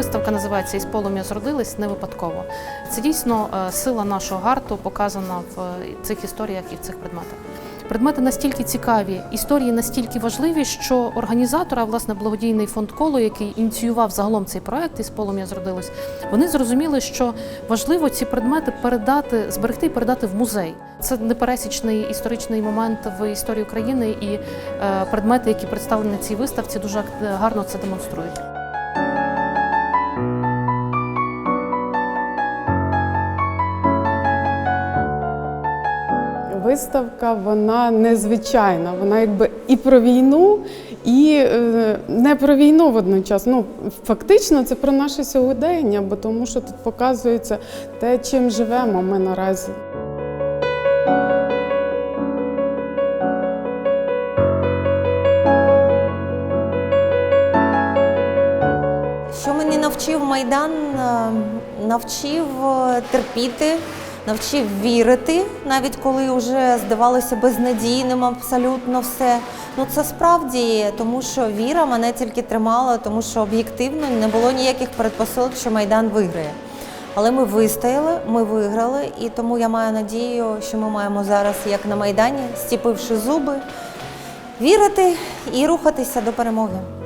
Виставка називається Із полум'я зродились не випадково. Це дійсно е, сила нашого гарту показана в е, цих історіях і в цих предметах. Предмети настільки цікаві, історії настільки важливі, що організатора, власне, благодійний фонд коло, який ініціював загалом цей проект із полум'я зродилось, вони зрозуміли, що важливо ці предмети передати, зберегти і передати в музей. Це непересічний історичний момент в історії України, і е, предмети, які представлені на цій виставці, дуже гарно це демонструють. Виставка вона незвичайна. Вона якби і про війну, і е, не про війну водночас. Ну фактично це про наше сьогодення, бо тому що тут показується те, чим живемо ми наразі. Що мені навчив Майдан? Е, Навчив е, терпіти, навчив вірити, навіть коли вже здавалося безнадійним абсолютно все. Ну це справді, тому що віра мене тільки тримала, тому що об'єктивно не було ніяких передпосилок, що Майдан виграє. Але ми вистояли, ми виграли, і тому я маю надію, що ми маємо зараз, як на Майдані, стіпивши зуби, вірити і рухатися до перемоги.